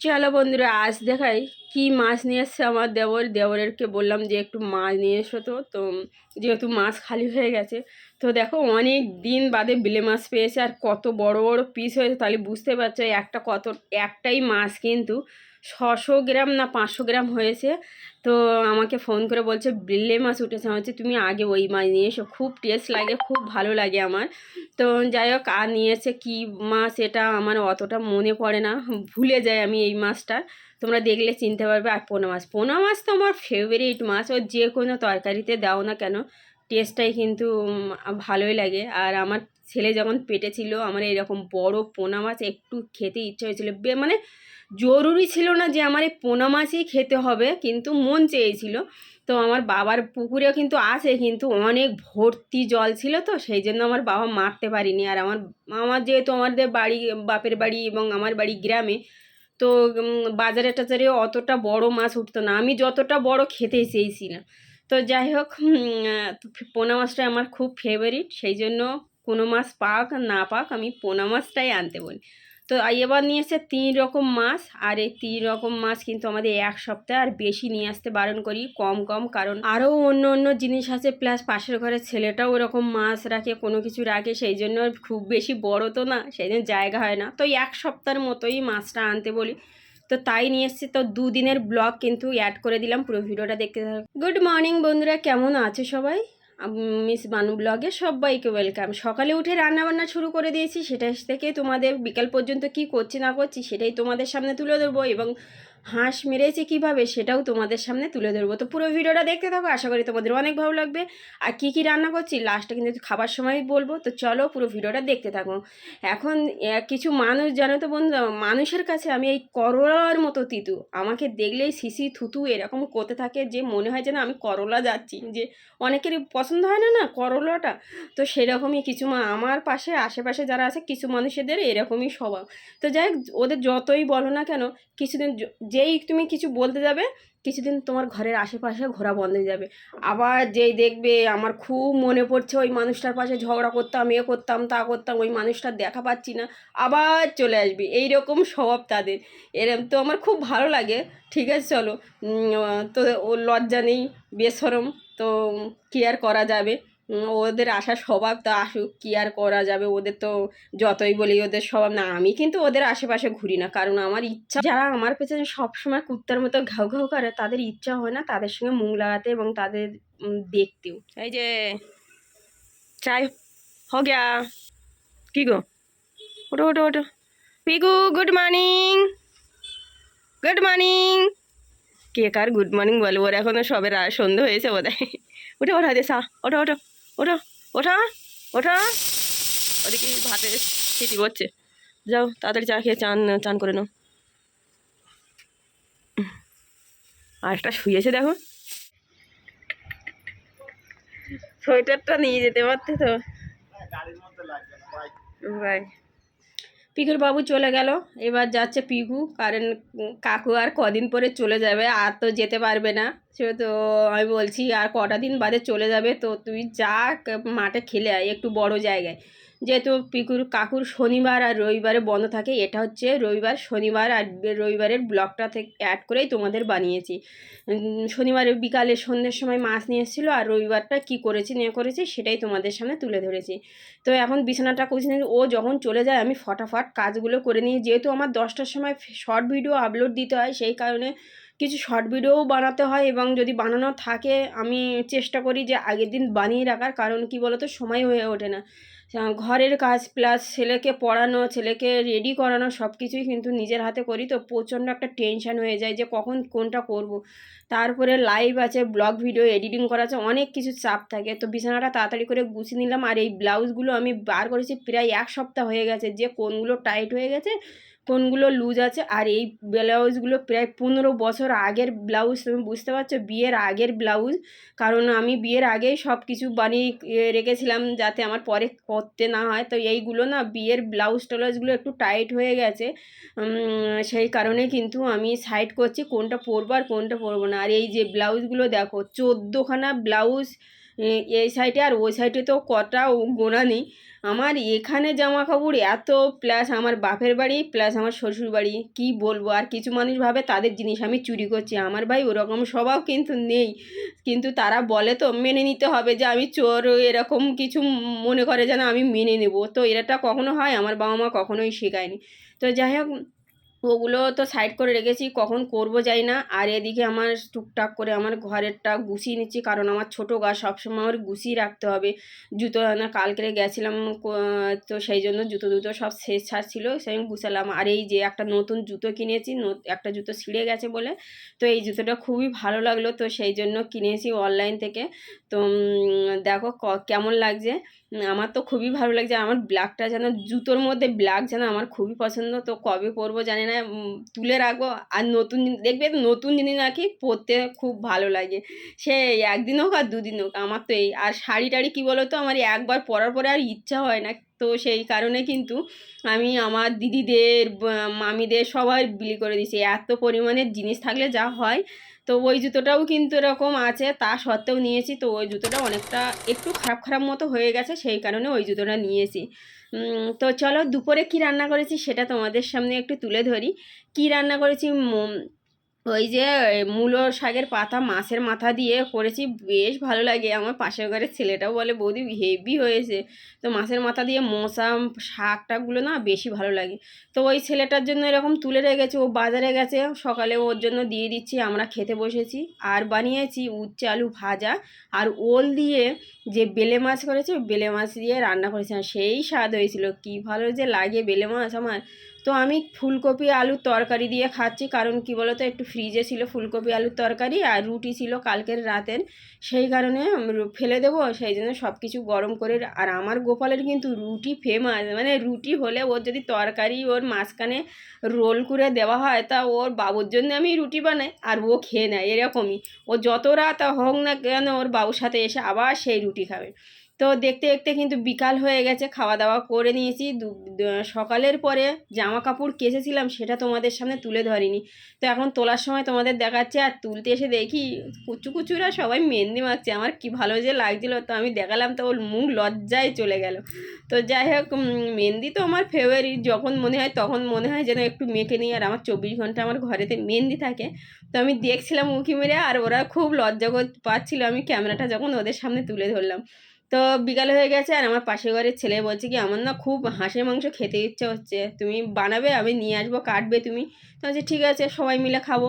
চলো বন্ধুরা, আজ দেখাই কি মাছ নিয়ে এসছে আমার দেবর। দেবরেরকে বললাম যে একটু মাছ নিয়ে এসো তো। তো যেহেতু মাছ খালি হয়ে গেছে, তো দেখো অনেক দিন বাদে বিলে মাছ পেয়েছে, আর কত বড় বড় পিস হয়েছে, তাহলে বুঝতে পারছ একটা কত, একটাই মাছ কিন্তু ছশো গ্রাম না পাঁচশো গ্রাম হয়েছে। তো আমাকে ফোন করে বলছে বিলে মাছ উঠেছে। আমি বলছি, তুমি আগে ওই মাছ নিয়ে এসো। খুব টেস্ট লাগে, খুব ভালো লাগে আমার। তো যাই হোক, আর নিয়েছে কী মাছ এটা আমার অতটা মনে পড়ে না। ভুলে যাই আমি এই মাছটা। তোমরা দেখলে চিনতে পারবে। আর পোনা মাছ পোনা মাছ তো আমার ফেভারিট মাছ। ও যে কোনো তরকারিতে দাও না কেন টেস্টটাই কিন্তু ভালোই লাগে। আর আমার ছেলে যখন পেটে ছিল, আমার এরকম বড় পোনা মাছ একটু খেতে ইচ্ছে হয়েছিল। মানে জরুরি ছিল না যে আমার এই পোনা মাছই খেতে হবে, কিন্তু মন চেয়েছিল। তো আমার বাবার পুকুরেও কিন্তু আছে, কিন্তু অনেক ভর্তি জল ছিল তো, সেই জন্য আমার বাবা মারতে পারিনি। আর আমার আমার যেহেতু আমাদের বাড়ি, বাপের বাড়ি এবং আমার বাড়ি গ্রামে, তো বাজারে টাজারে অতটা বড় মাছ উঠতো না। আমি যতটা বড় খেতে চেয়েছিলাম। তো যাই হোক পোনা মাছটা আমার খুব ফেভারিট সেই জন্য কোনো মাছ পাক, না পাক আমি পোনা মাছটাই আনতে বলি। তো এবার নিয়ে এসে তিন রকম মাছ, আর এই তিন রকম মাছ কিন্তু আমাদের এক সপ্তাহ আর বেশি নিয়ে আসতে বারণ করি, কম কম, কারণ আরও অন্য অন্য জিনিস আছে, প্লাস পাশের ঘরের ছেলেটাও ওরকম মাছ রাখে, কোনো কিছু রাখে, সেই জন্য খুব বেশি বড় তো না, সেই জন্য জায়গা হয় না। তো এক সপ্তাহের মতোই মাছটা আনতে বলি। তো তাই নিয়ে এসেছি, তো দুদিনের ব্লগ কিন্তু অ্যাড করে দিলাম, পুরো ভিডিওটা দেখতে থাকো। গুড মর্নিং বন্ধুরা, কেমন আছে সবাই? মিস বানু ব্লগে সবাইকে ওয়েলকাম। সকালে উঠে রান্না বান্না শুরু করে দিয়েছি, সেটা থেকে তোমাদের বিকাল পর্যন্ত কি করছি না করছি সেটাই তোমাদের সামনে তুলে ধরবো এবং হাঁস মেরেছি কীভাবে সেটাও তোমাদের সামনে তুলে ধরবো। তো পুরো ভিডিওটা দেখতে থাকো, আশা করি তোমাদের অনেক ভালো লাগবে। আর কি কি রান্না করছি লাস্টে কিন্তু খাবার সময় বলব। তো চলো পুরো ভিডিওটা দেখতে থাকো। এখন কিছু মানুষ জানো তো বন্ধু, মানুষের কাছে আমি এই করলার মতো তিতু। আমাকে দেখলেই সিসি থুতু এরকম করতে থাকে যে মনে হয় যেন আমি করলা যাচ্ছি। যে অনেকেরই পছন্দ হয় না না, করলাটা। তো সেরকমই কিছু আমার পাশে, আশেপাশে যারা আছে, কিছু মানুষেদের এরকমই স্বভাব। তো যাই ওদের যতই বলো না কেন, কিছুদিন যেই তুমি কিছু বলতে যাবে, কিছুদিন তোমার ঘরের আশেপাশে ঘোরা বন্ধ হয়ে যাবে। আবার যেই দেখবে, আমার খুব মনে পড়ছে, ওই মানুষটার পাশে ঝগড়া করতাম, এ করতাম, তা করতাম, ওই মানুষটার দেখা পাচ্ছি না, আবার চলে আসবে। এই রকম স্বভাব তাদের। এরম তো আমার খুব ভালো লাগে। ঠিক আছে, চলো। তো লজ্জা নেই বেসরম তো কী আর করা যাবে? ওদের আসার স্বভাব তো আসুক, কী আর করা যাবে? ওদের তো যতই বলি ওদের স্বভাব, না, আমি কিন্তু ওদের আশেপাশে ঘুরি না। কারণ আমার ইচ্ছা, যারা আমার পেছনে সবসময় কুত্তার মতো ঘাউ ঘাউ করে, তাদের ইচ্ছা হয় না তাদের সঙ্গে মুখ লাগাতে এবং তাদের দেখতেও। এই যে, চাই, হ গিয়া। কি গো? ওটো ওটো ওটো Piku good morning. Good morning. কে কার গুড মর্নিং বলব ওর এখনও সবে রা- সন্ধে হয়েছে বোধ হয় উঠে ওঠা দে সা। ওঠো ওঠো ওঠো ওঠা ওঠা। ওদিকে ভাতে সিটি করছে। যাও তাড়াতাড়ি চা খেয়ে চান চান করে নাও। আর একটা শুয়েছে দেখো। সোয়েটারটা নিয়ে যেতে পারতে তো। বাই পিকুর বাবু চলে গেল। এবার যাচ্ছে পিকু। কারণ কাকু আর কদিন পরে চলে যাবে, আর তো যেতে পারবে না। সে তো আমি বলছি, আর কটা দিন বাদে চলে যাবে, তো তুই যা, মাঠে খেলে আয়, একটু বড় জায়গায়। যেহেতু পিকুর কাকুর শনিবার আর রবিবারে বন্ধ থাকে, এটা হচ্ছে রবিবার, শনিবার আর রবিবারের ব্লগটা থেকে অ্যাড করেই তোমাদের বানিয়েছি। শনিবারে বিকালে সন্ধ্যের সময় মাছ নিয়ে এসেছিল আর রবিবারটা কি করেছি, নিয়ে করেছি সেটাই তোমাদের সামনে তুলে ধরেছি। তো এখন বিছানাটা করছি ও যখন চলে যায়, আমি ফটাফট কাজগুলো করে নিই। যেহেতু আমার দশটার সময় শর্ট ভিডিও আপলোড দিতে হয়, সেই কারণে কিছু শর্ট ভিডিওও বানাতে হয় এবং যদি বানানো থাকে, আমি চেষ্টা করি যে আগের দিন বানিয়ে রাখার, কারণ কি বলতো, সময় হয়ে ওঠে না। ঘরের কাজ প্লাস ছেলেকে পড়ানো, ছেলেকে রেডি করানো সব কিছুই কিন্তু নিজের হাতে করি। তো প্রচণ্ড একটা টেনশান হয়ে যায় যে কখন কোনটা করব। তারপরে লাইভ আছে ব্লগ ভিডিও এডিটিং করা আছে, অনেক কিছু চাপ থাকে। তো বিছানাটা তাড়াতাড়ি করে গুছিয়ে নিলাম। আর এই ব্লাউজগুলো আমি বার করেছি প্রায় এক সপ্তাহ হয়ে গেছে। যে কোনগুলো টাইট হয়ে গেছে কোনগুলো লুজ আছে? আর এই ব্লাউজগুলো প্রায় পনেরো বছর আগের ব্লাউজ তুমি বুঝতে পারছ? বিয়ের আগের ব্লাউজ কারণ আমি বিয়ের আগেই সব কিছু বানিয়ে রেখেছিলাম যাতে আমার পরে করতে না হয়। তো এইগুলো না বিয়ের ব্লাউজ টলাউজগুলো একটু টাইট হয়ে গেছে। সেই কারণে কিন্তু আমি সাইড করছি, কোনটা পরবো আর কোনটা পরবো না। আর এই যে ব্লাউজগুলো দেখো, চোদ্দোখানা ব্লাউজ এই সাইডে আর ওই সাইডে তো কটা গোনা নেই। আমার এখানে জামা কাপড় এত প্লাস আমার বাপের বাড়ি প্লাস আমার শ্বশুর বাড়ি, কী বলব? আর কিছু মানুষ ভাবে তাদের জিনিস আমি চুরি করছি। আমার ভাই ওরকম স্বভাব কিন্তু নেই। কিন্তু তারা বলে তো, মেনে নিতে হবে যে আমি চোর, এরকম কিছু মনে করে যেন আমি মেনে নেব। তো এরাটা কখনো হয়? আমার বাবা মা কখনোই শেখায়নি। তো যাই হোক ওগুলো তো সাইড করে রেখেছি, কখন করব যাই না। আর এদিকে আমার টুকটাক করে আমার ঘরেরটা গুছিয়ে নিচ্ছি, কারণ আমার ছোটো গা সবসময় আমার গুছিয়ে রাখতে হবে। জুতো না, কালকে গেছিলাম তো সেই জন্য জুতো দুটো সব শেষ ছাড় ছিল সেই আমি গুছালাম। আর এই যে একটা নতুন জুতো কিনেছি একটা জুতো ছিঁড়ে গেছে বলে, তো এই জুতোটা খুবই ভালো লাগল, তো সেই জন্য কিনেছি অনলাইন থেকে। তো দেখো কেমন লাগছে? আমার তো খুবই ভালো লাগছে, আমার ব্ল্যাকটা যেন, জুতোর মধ্যে ব্ল্যাক যেন আমার খুবই পছন্দ, তো কবে পরবো জানি না। উম, তুলে রাখব। আর নতুন দেখবে নতুন জিনিস নাকি পরতে খুব ভালো লাগে। সে একদিন হোক আর দুদিন হোক আমার তো এই আর শাড়ি টাড়ি কী বলো তো আমার একবার পরার পরে আর ইচ্ছা হয় না। তো সেই কারণে কিন্তু আমি আমার দিদিদের মামিদের সবাই বিলি করে দিয়েছি। এত পরিমাণের জিনিস থাকলে যা হয়। তো ওই জুতোটাও কিন্তু এরকম আছে তা সত্ত্বেও নিয়েছি। তো ওই জুতোটা অনেকটা একটু খারাপ খারাপ মতো হয়ে গেছে সেই কারণে ওই জুতোটা নিয়েছি। তো চলো দুপুরে কি রান্না করেছি সেটা তোমাদের সামনে একটু তুলে ধরি। কি রান্না করেছি? ওই যে মূলো শাকের পাতা মাছের মাথা দিয়ে করেছি। বেশ ভালো লাগে। আমার পাশের ঘরের ছেলেটাও বলে, বৌদি, হেভি হয়েছে। তো মাছের মাথা দিয়ে মশা, শাক টাকগুলো না বেশি ভালো লাগে। তো ওই ছেলেটার জন্য এরকম তুলে রেখেছে। ও বাজারে গেছে। সকালে ওর জন্য দিয়ে দিচ্ছি। আমরা খেতে বসেছি। আর বানিয়েছি উচ্ছে আলু ভাজা। আর ওল দিয়ে যে বেলে মাছ করেছে বেলে মাছ দিয়ে রান্না করেছিলাম সেই স্বাদ হয়েছিল। কি ভালো যে লাগে বেলে মাছ আমার। তো আমি ফুলকপি, আলুর তরকারি দিয়ে খাচ্ছি। কারণ কি বলতো, একটু ফ্রিজে ছিল ফুলকপি, আলুর তরকারি আর রুটি ছিল কালকের রাতের। সেই কারণে ফেলে দেবো। সেই জন্য সব কিছু গরম করে আর আমার গোপালের কিন্তু রুটি ফেমাস মানে রুটি হলে ওর যদি তরকারি ওর মাঝখানে রোল করে দেওয়া হয়, তা ওর বাবুর জন্য আমি রুটি বানাই আর ও খেয়ে নেয় এরকমই। ও যত রাত হোক না কেন ওর বাবুর সাথে এসে আবার সেই রুটি খাবে তো দেখতে দেখতে কিন্তু বিকাল হয়ে গেছে খাওয়া দাওয়া করে নিয়েছি। সকালের পরে জামা কাপড় কেচেছিলাম, সেটা তোমাদের সামনে তুলে ধরিনি। তো এখন তোলার সময় তোমাদের দেখাচ্ছে, আর তুলতে এসে দেখি কুচু কুচুরা সবাই মেহেন্দি মাখছে। আমার কি ভালো যে লাগছিল, তো আমি দেখালাম, তো ওর মুখ লজ্জায় চলে গেল। তো যাই হোক মেহেন্দি তো আমার ফেভারিট যখন মনে হয় তখন মনে হয় যেন একটু মেখে নিই, আর আমার চব্বিশ ঘণ্টা আমার ঘরেতে মেহেন্দি থাকে। তো আমি দেখছিলাম উঁকি মেরে, আর ওরা খুব লজ্জা পাচ্ছিল। আমি ক্যামেরাটা যখন ওদের সামনে তুলে ধরলাম। তো বিকাল হয়ে গেছে আর আমার পাশের ঘরের ছেলে বলছে কি, আমার না খুব হাঁসের মাংস খেতে ইচ্ছে হচ্ছে। তুমি বানাবে, আমি নিয়ে আসব, কাটবে তুমি। তো বলছে, ঠিক আছে, সবাই মিলে খাব।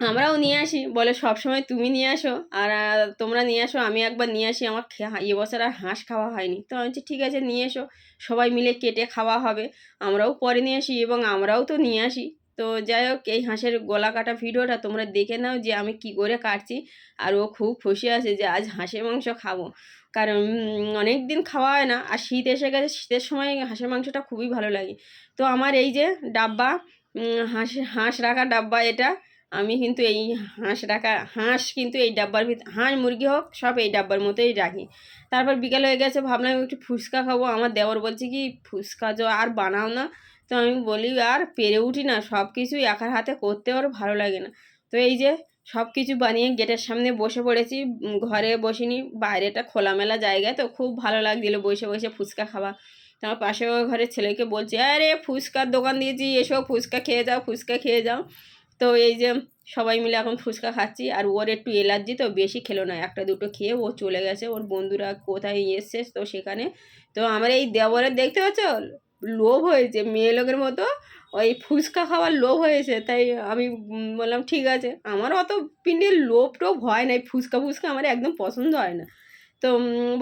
আমরাও নিয়ে আসি। বলে, সব সময় তুমি নিয়ে আসো আর তোমরা নিয়ে আসো, আমি একবার নিয়ে আসি। আমার এবছর আর হাঁস খাওয়া হয়নি। তো আমি ঠিক আছে, নিয়ে এসো। সবাই মিলে কেটে খাওয়া হবে। আমরাও পরে নিয়ে আসি এবং আমরাও তো নিয়ে আসি। তো যাই হোক, এই হাঁসের গলা কাটা ভিডিওটা তোমরা দেখে নাও যে আমি কি করে কাটছি। আর ও খুব খুশি আছে যে আজ হাঁসের মাংস খাব। কারণ অনেক দিন খাওয়া হয় না আর শীত এসে গেছে, শীতের সময় হাঁসের মাংসটা খুবই ভালো লাগে। তো আমার এই যে ডাব্বা হাঁস হাঁস রাখা ডাব্বা এটা, আমি কিন্তু এই হাঁস রাখা, হাঁস কিন্তু এই ডাব্বার ভিতর হাঁস মুরগি হোক, সব এই ডাব্বার মতোই রাখি। তারপর বিকেল হয়ে গেছে, ভাবলাম একটু ফুচকা খাব। আমার দেওর বলছে কি, ফুচকা যো আর বানাও না। তো আমি বলি, আর পেরে উঠি না সব কিছুই একার হাতে করতে আর ভালো লাগে না। তো এই যে সব কিছু বানিয়ে গেটের সামনে বসে পড়েছি ঘরে বসিনি, বাইরেটা খোলামেলা জায়গায়, তো খুব ভালো লাগছিল বসে বসে ফুচকা খাওয়া। তো আমার পাশের ঘরের ছেলেকে বলছি, আরে ফুচকার দোকান দিয়েছি, এসো ফুচকা খেয়ে যাও, ফুচকা খেয়ে যাও। তো এই যে সবাই মিলে এখন ফুচকা খাচ্ছি, আর ওর একটু এলার্জি, তো বেশি খেলো না, একটা দুটো খেয়ে ও চলে গেছে। ওর বন্ধুরা কোথায় এসছে তো সেখানে। তো আমার এই দেওয়ারের, দেখতে পাচ্ছ? লোভ হয়েছে, মেয়ে লোকের মতো ওই ফুচকা খাওয়ার লোভ হয়েছে, তাই আমি বললাম, ঠিক আছে। আমার অত পিন্ডের লোভ টোভ হয় না ফুচকা ফুচকা আমার একদম পছন্দ হয় না। তো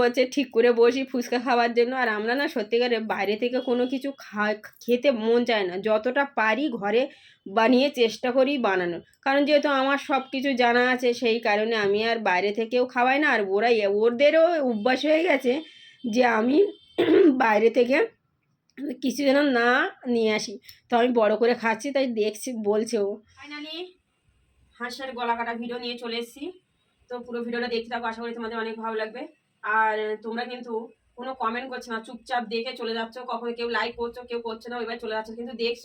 বলছে, ঠিক করে বসি ফুচকা খাওয়ার জন্য। আর আমরা না, সত্যিকারে বাইরে থেকে কোনো কিছু খা খেতে মন চায় না। যতটা পারি ঘরে বানিয়ে চেষ্টা করি বানানোর। কারণ যেহেতু আমার সব কিছু জানা আছে, সেই কারণে আমি আর বাইরে থেকেও খাওয়াই না। আর ওরা ওদেরও অভ্যাস হয়ে গেছে যে আমি বাইরে থেকে কিছু যেন না নিয়ে আসি। তো আমি বড় করে খাচ্ছি, তাই দেখছি, বলছে ও। ফাইনালি হাঁসের গলা কাটা ভিডিও নিয়ে চলে এসেছি। তো পুরো ভিডিওটা দেখতে থাকো, আশা করি তোমাদের অনেক ভালো লাগবে। আর তোমরা কিন্তু কোনো কমেন্ট করছ না, চুপচাপ দেখে চলে যাচ্ছ। কখনো কেউ লাইক করছ, কেউ করছে না এবার চলে যাচ্ছ, কিন্তু দেখছ।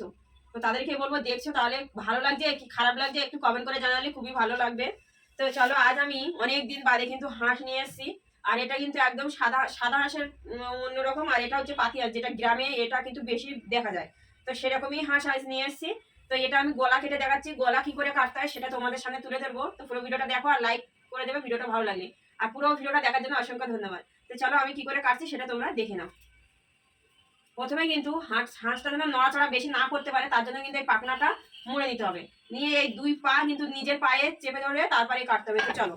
তো তাদেরকে বলব, দেখছ তাহলে ভালো লাগছে, কি খারাপ লাগছে, একটু কমেন্ট করে জানালে খুবই ভালো লাগবে। তো চলো, আজ আমি অনেক দিন বাদে কিন্তু হাঁস নিয়ে এসেছি। আর এটা কিন্তু একদম সাদা সাদা হাঁসের অন্যরকম। আর এটা হচ্ছে পাতি হাঁস, যেটা গ্রামে এটা কিন্তু বেশি দেখা যায়। তো সেরকমই হাঁস হাঁস নিয়ে এসেছি। তো এটা আমি গলা কেটে দেখাচ্ছি। গলা কি করে কাটতে হয় সেটা তোমাদের সামনে তুলে ধরবো। তো পুরো ভিডিওটা দেখো আর লাইক করে দেবে, ভিডিওটা ভালো লাগলে। আর পুরো ভিডিওটা দেখার জন্য অসংখ্য ধন্যবাদ। তো চলো আমি কি করে কাটছি সেটা তোমরা দেখে নাও। প্রথমে কিন্তু হাঁস, হাঁসটা যেন নড়াচড়া বেশি না করতে পারে, তার জন্য কিন্তু এই পাখনাটা মুড়ে নিতে হবে। নিয়ে এই দুই পা কিন্তু নিজের পায়ে চেপে ধরে তারপরে কাটতে হবে। তো চলো।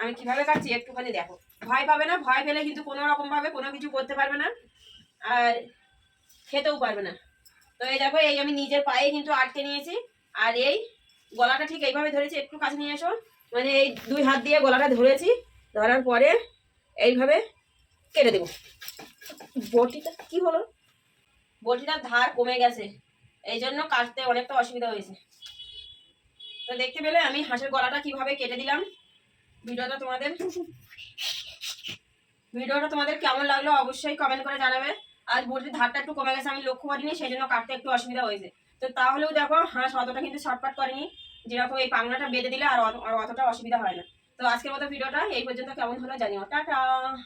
আমি কীভাবে কাটছি একটুখানি দেখো। ভয় পাবে না, ভয় পেলে কিন্তু কোনো রকম ভাবে কোনো কিছু করতে পারবে না, আর খেতেও পারবে না। তো এই দেখো, এই আমি নিজের পায়ে কিন্তু আটকে নিয়েছি, আর এই গলাটা ঠিক এইভাবে ধরেছি, একটু কাছে নিয়ে এসো। মানে এই দুই হাত দিয়ে গলাটা ধরেছি, ধরার পরে এইভাবে কেটে দেবো। বটিটা কি হলো? বটিটার ধার কমে গেছে, এই জন্য কাটতে অনেকটা অসুবিধা হয়েছে। তো দেখতে পেলে আমি হাঁসের গলাটা কীভাবে কেটে দিলাম ভিডিওটা তোমাদের ভিডিওটা তোমাদের কেমন লাগল অবশ্যই কমেন্ট করে জানাবে। আর বোর্ডের ধারটা একটু কমে গেছে, আমি লক্ষ্য করিনি সেই জন্য কাটতে একটু অসুবিধা হয়েছে। তো তাহলেও দেখো, হাঁস অতটা কিন্তু শর্টকাট করেনি, যেরকম এই পাংনাটা বেঁধে দিলে আর অত- আর অতটা অসুবিধা হয় না। তো আজকের মতো ভিডিওটা এই পর্যন্ত, কেমন হলো জানিও। টাটা!